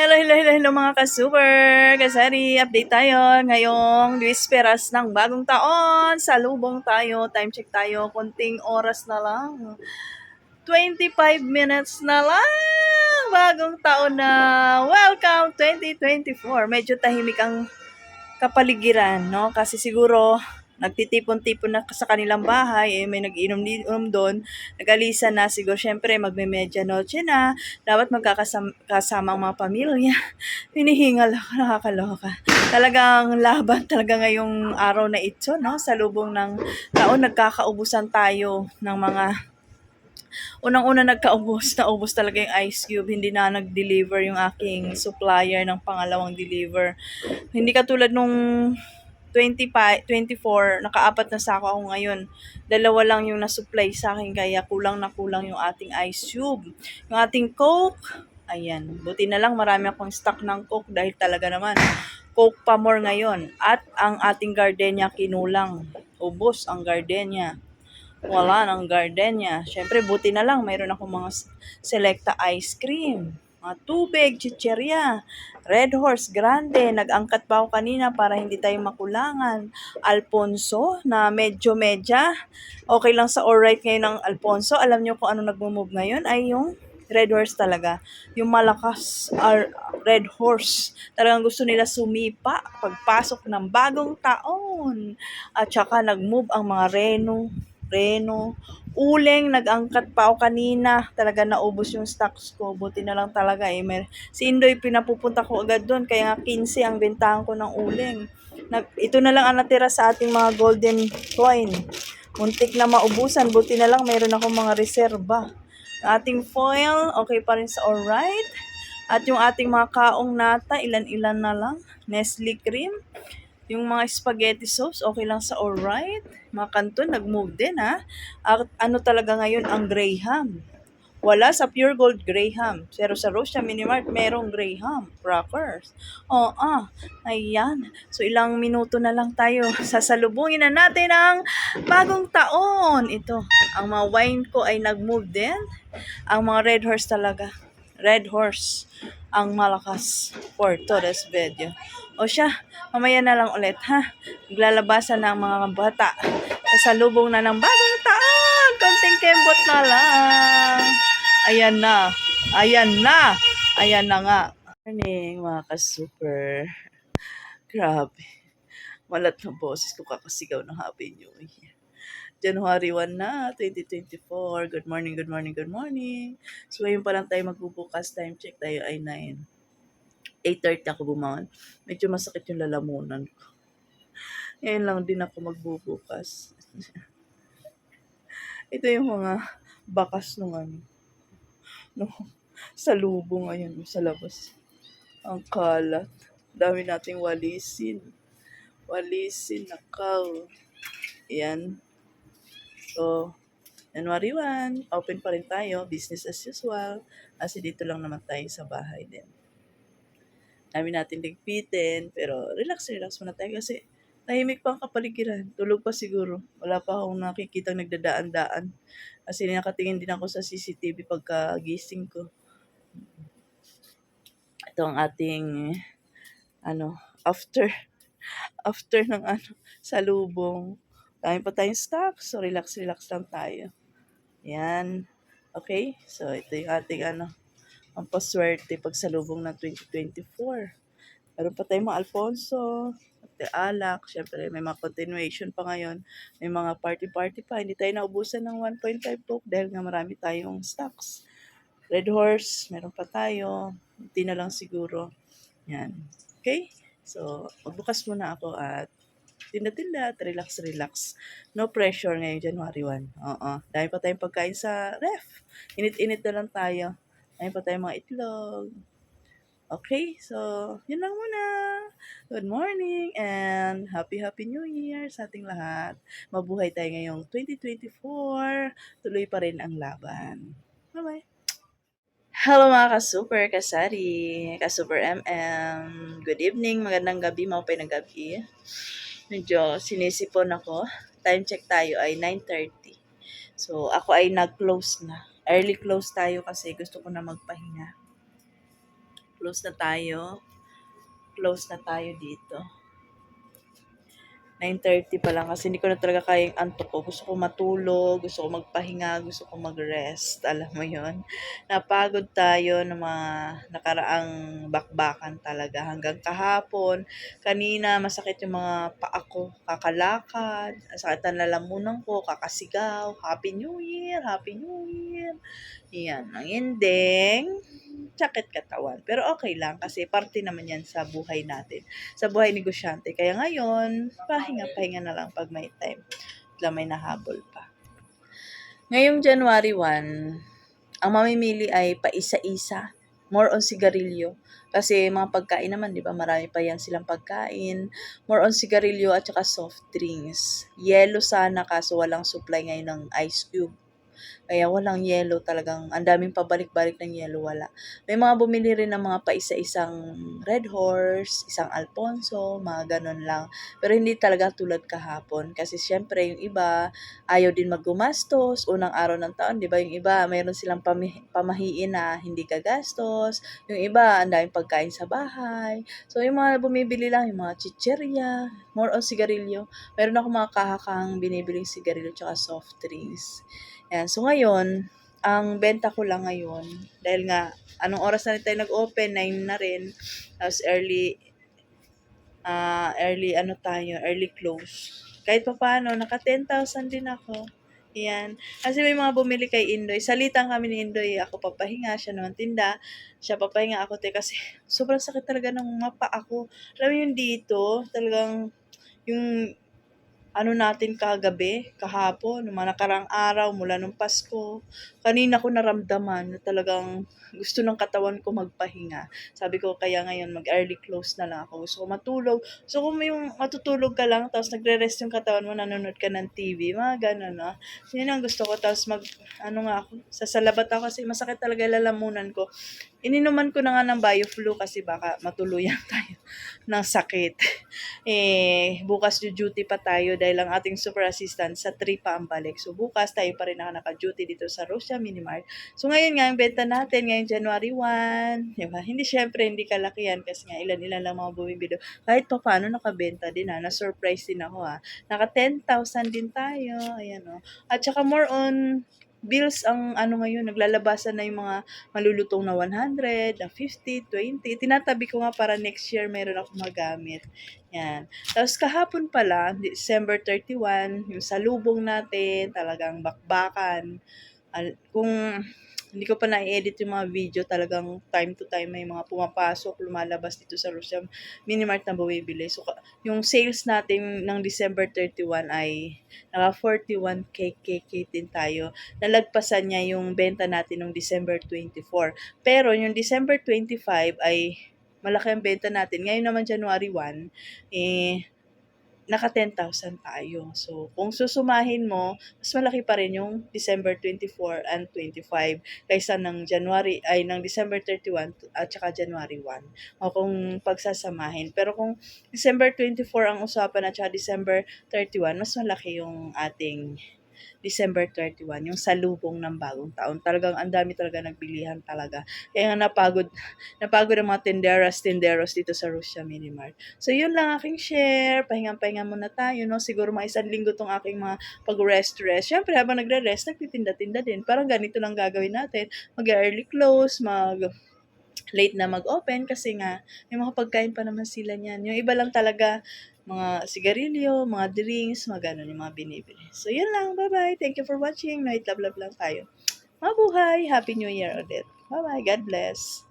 Hello, hello, hello, hello mga ka-super! Kasari, update tayo ngayong Luisperas ng bagong taon. Salubong tayo, time check tayo, konting oras na lang. 25 minutes na lang! Bagong taon na! Welcome 2024! Medyo tahimik ang kapaligiran, no? Kasi siguro nagtitipon-tipon na sa kanilang bahay, eh, may nag-inom doon, nag-alisa na, siguro syempre magme-media noche na, dapat magkakasama ang mga pamilya. Hinihingal ako, nakakaloka. Talagang laban talaga ngayong araw na ito, no? Sa lubong ng taon, nagkakaubusan tayo ng mga Unang-una nagkaubos, naubos talaga yung ice cube. Hindi na nag-deliver yung aking supplier ng pangalawang deliver. Hindi katulad nung 25, 24, nakaapat na sako ako ngayon. Dalawa lang yung nasupply sa akin kaya kulang na kulang yung ating ice cube. Yung ating coke, ayan. Buti na lang marami akong stock ng coke dahil talaga naman coke pa more ngayon. At ang ating gardenia kinulang. Ubos ang gardenia wala ng gardenia. Siyempre, buti na lang, mayroon ako mga selecta ice cream, mga tubig, chicherya, Red Horse Grande, nag-angkat pa ako kanina para hindi tayo makulangan. Alfonso, na medyo medya, okay lang sa alright ngayon ng Alfonso. Alam niyo kung ano nagmo-move ngayon ay yung Red Horse talaga. Yung malakas are Red Horse. Talagang gusto nila sumipa pagpasok ng bagong taon. At saka nag-move ang mga Reno, Reno. Uleng, nag-angkat pa ako kanina. Talaga naubos yung stocks ko. Buti na lang talaga eh. May, si Indoy, pinapupunta ko agad doon. Kaya nga 15 ang bentahan ko ng uleng. Nag, ito na lang ang natira sa ating mga golden coin. Muntik na maubusan. Buti na lang mayroon ako mga reserba. Ating foil, okay pa rin sa alright. At yung ating mga kaong nata, ilan-ilan na lang. Nestle cream. Yung mga spaghetti sauce, okay lang sa alright. Mga kanton, nag-move din ha. At ano talaga ngayon ang Graham. Wala sa Pure Gold Graham. Pero sa Rosia Minimart, merong Graham. Crackers. Oo, ah, ayan. So, ilang minuto na lang tayo. Sasalubungin na natin ang bagong taon. Ito, ang mga wine ko ay nag-move din. Ang mga Red Horse talaga. Red Horse ang malakas for today's video. O siya, mamaya na lang ulit ha. Naglalabasan ng mga bata. Kasalubong na ng bagong taon. Konting kembot na lang. Ayan na. Ayan na. Ayan na nga. Morning mga ka-super. Grabe. Malat na boses ko kakasigaw ng Happy New Year. January 1 na, 2024. Good morning, good morning, good morning. So, ngayon pa lang tayo magbubukas. Time check tayo ay 9. 8.30 ako bumangon. Medyo masakit yung lalamunan ko. Ngayon lang din ako magbubukas. Ito yung mga bakas nung ano. No, sa lubong ngayon sa labas. Ang kalat. Dami nating walisin. Walisin, nakaw. Yan. So, January 1, open pa rin tayo. Business as usual. Kasi dito lang naman tayo sa bahay din namin natin ligpitin. Pero relax, relax muna tayo kasi tahimik pa ang kapaligiran. Tulog pa siguro. Wala pa akong nakikita nagdadaan-daan. Kasi nakatingin din ako sa CCTV pagka gising ko. Ito ang ating ano, after after ng ano, salubong. Dami pa tayong stock, so relax, relax lang tayo. Yan. Okay? So, ito yung ating ano, ang paswerte pagsalubong ng 2024. Meron pa tayong mga Alfonso, Ate Alak, syempre may mga continuation pa ngayon, may mga party-party pa, hindi tayo naubusan ng 1.5 book dahil nga marami tayong stocks. Red Horse, meron pa tayo, hindi na lang siguro. Yan. Okay? So, magbukas muna ako at tinda-tinda at relax-relax. No pressure ngayon, January 1. Oo. Dahil pa tayong pagkain sa ref. Init-init na lang tayo. Ayun pa tayong mga itlog. Okay, so, yun lang muna. Good morning and happy happy new year sa ating lahat. Mabuhay tayo ngayong 2024. Tuloy pa rin ang laban. Bye-bye. Hello mga ka-super kasari, ka-super MM. Good evening, magandang gabi, mga ng gabi. Medyo sinisipon ako. Time check tayo ay 9.30. So, ako ay nag-close na early close tayo kasi gusto ko na magpahinga. Close na tayo. Close na tayo dito. 9.30 pa lang kasi hindi ko na talaga kayang antok ko. Gusto ko matulog, gusto ko magpahinga, gusto ko mag-rest. Alam mo yon Napagod tayo ng mga nakaraang bakbakan talaga. Hanggang kahapon, kanina masakit yung mga paa ko. Kakalakad, sakit ang lalamunan ko, kakasigaw. Happy New Year! Happy New Year! Yan, ang ending, sakit katawan. Pero okay lang kasi parte naman yan sa buhay natin. Sa buhay negosyante. Kaya ngayon, pahinga-pahinga na lang pag may time. Lang may nahabol pa. Ngayong January 1, ang mamimili ay paisa-isa. More on sigarilyo. Kasi mga pagkain naman, di ba, marami pa yan silang pagkain. More on sigarilyo at saka soft drinks. Yelo sana kaso walang supply ngayon ng ice cube. Kaya walang yellow talagang, ang daming pabalik-balik ng yellow, wala. May mga bumili rin ng mga paisa-isang Red Horse, isang Alfonso, mga ganun lang. Pero hindi talaga tulad kahapon. Kasi syempre yung iba, ayaw din maggumastos. Unang araw ng taon, di ba? Yung iba, mayroon silang pamahiin na hindi kagastos. Yung iba, ang daming pagkain sa bahay. So yung mga bumibili lang, yung mga chicherya, more on sigarilyo. Meron ako mga kahakang binibiling sigarilyo tsaka soft drinks. Yan. So ngayon, ang benta ko lang ngayon, dahil nga, anong oras na rin tayo nag-open, 9 na rin, tapos early, ah early ano tayo, early close. Kahit pa paano, naka 10,000 din ako. Yan. Kasi may mga bumili kay Indoy. Salitan kami ni Indoy. Ako papahinga, siya naman tinda. Siya papahinga ako te kasi sobrang sakit talaga ng mapa ako. Alam mo yung dito, talagang yung ano natin kagabi, kahapon, nung mga nakarang araw, mula nung Pasko, kanina ko naramdaman na talagang gusto ng katawan ko magpahinga. Sabi ko, kaya ngayon mag-early close na lang ako. Ko matulog. So, kung yung matutulog ka lang, tapos nagre-rest yung katawan mo, nanonood ka ng TV, mga ganun, no? So, yun ang gusto ko. Tapos mag, ano nga ako, sasalabat ako kasi masakit talaga lalamunan ko. Ininuman ko na nga ng bioflu kasi baka matuluyan tayo ng sakit. eh, bukas duty pa tayo dahil ang ating super assistant sa 3 pa ang balik. So, bukas tayo pa rin naka naka-duty dito sa Rosia Minimart. So, ngayon nga, yung benta natin, ngayong January 1, diba? Hindi, syempre, hindi kalakihan kasi nga ilan-ilan lang mga bumibili. Kahit pa paano, nakabenta din ha. Na-surprise din ako ha. Naka 10,000 din tayo. Ayan o. At saka more on bills ang ano ngayon, naglalabasan na yung mga malulutong na 100, na 50, 20. Tinatabi ko nga para next year meron ako magamit. Yan. Tapos kahapon pala, December 31, yung salubong natin, talagang bakbakan. Kung hindi ko pa na-edit yung mga video, talagang time to time may mga pumapasok, lumalabas dito sa Russia Minimart na bumibili. So, yung sales natin ng December 31 ay naka 41k KK din tayo. Nalagpasan niya yung benta natin ng December 24. Pero yung December 25 ay malaki ang benta natin. Ngayon naman January 1, eh, naka 10,000 tayo. So, kung susumahin mo, mas malaki pa rin yung December 24 and 25 kaysa ng January, ay ng December 31 at saka January 1. O kung pagsasamahin. Pero kung December 24 ang usapan at saka December 31, mas malaki yung ating December 31, yung salubong ng bagong taon. Talagang ang dami talaga nagbilihan talaga. Kaya nga napagod, napagod ang mga tenderas, tenderos dito sa Russia Minimart. So yun lang aking share. Pahinga-pahinga muna tayo, no? Siguro mga isang linggo tong aking mga pag-rest-rest. Siyempre, habang nagre-rest, nagtitinda-tinda din. Parang ganito lang gagawin natin. Mag-early close, mag late na mag-open kasi nga may mga pagkain pa naman sila niyan. Yung iba lang talaga mga sigarilyo, mga drinks, mga ganun yung mga binibili. So, yun lang. Bye-bye. Thank you for watching. Night love love lang tayo. Mabuhay. Happy New Year ulit. Bye-bye. God bless.